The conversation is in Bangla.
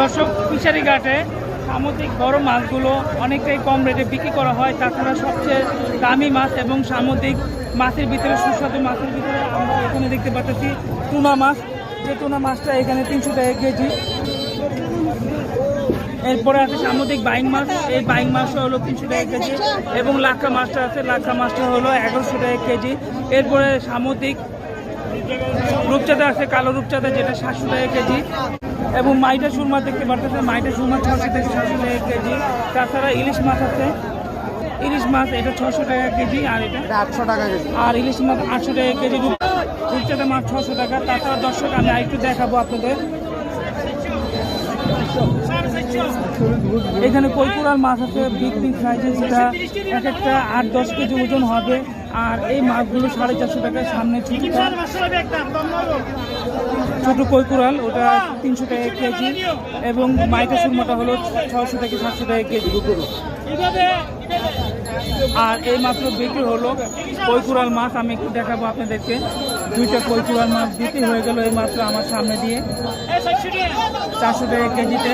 দর্শক, ফিশারি ঘাটে সামুদ্রিক বড় মাছগুলো অনেকটাই কম রেটে বিক্রি করা হয়। তাছাড়া সবচেয়ে দামি মাছ এবং সামুদ্রিক মাছের ভিতরে সুস্বাদু মাছের ভিতরে আমরা এখানে দেখতে পাচ্ছি টুনা মাছ। যে টুনা মাছটা এখানে তিনশো টাকা কেজি। এরপরে আছে সামুদ্রিক বাইং মাছ। এই বাইং মাছটা হলো তিনশো টাকা কেজি এবং লাক্ষা মাছটা আছে। লাক্ষা মাছটা হলো এগারোশো টাকা কেজি। এরপরে সামুদ্রিক রূপচাঁদা আছে কালো রূপচাঁদা যেটা সাতশো টাকা কেজি। এবং মাইটা সুরমা দেখতে পারতেছে মাইটা সুরমা ছশো থেকে সাতশো টাকা কেজি। তাছাড়া ইলিশ মাছ আছে। ইলিশ মাছ এটা ছশো টাকা কেজি আর এটা? আটশো টাকা কেজি। আর ইলিশ মাছ আটশো টাকা কেজি রূপ- রূপচাঁদা মাছ ছশো টাকা। তাছাড়া দর্শক আমি আরেকটু দেখাবো আপনাদের। এখানে কৈকুরার মাছ আছে বিগ বিগ সাইজের যেটা এক একটা আট দশ কেজি ওজন হবে। আর এই মাছগুলো সাড়ে চারশো টাকায় সামনে ছোট কৈকুরাল ওটা তিনশো টাকা কেজি এবং মাইটা সুরমাটা হলো ছশো থেকে সাতশো টাকা কেজি। আর এই মাত্র বিক্রি হলো কৈকুরাল মাছ, আমি একটু দেখাবো আপনাদেরকে। দুইটা কৈকুরাল মাছ বিক্রি হয়ে গেল এই মাত্র আমার সামনে দিয়ে। চারশো টাকা কেজিতে।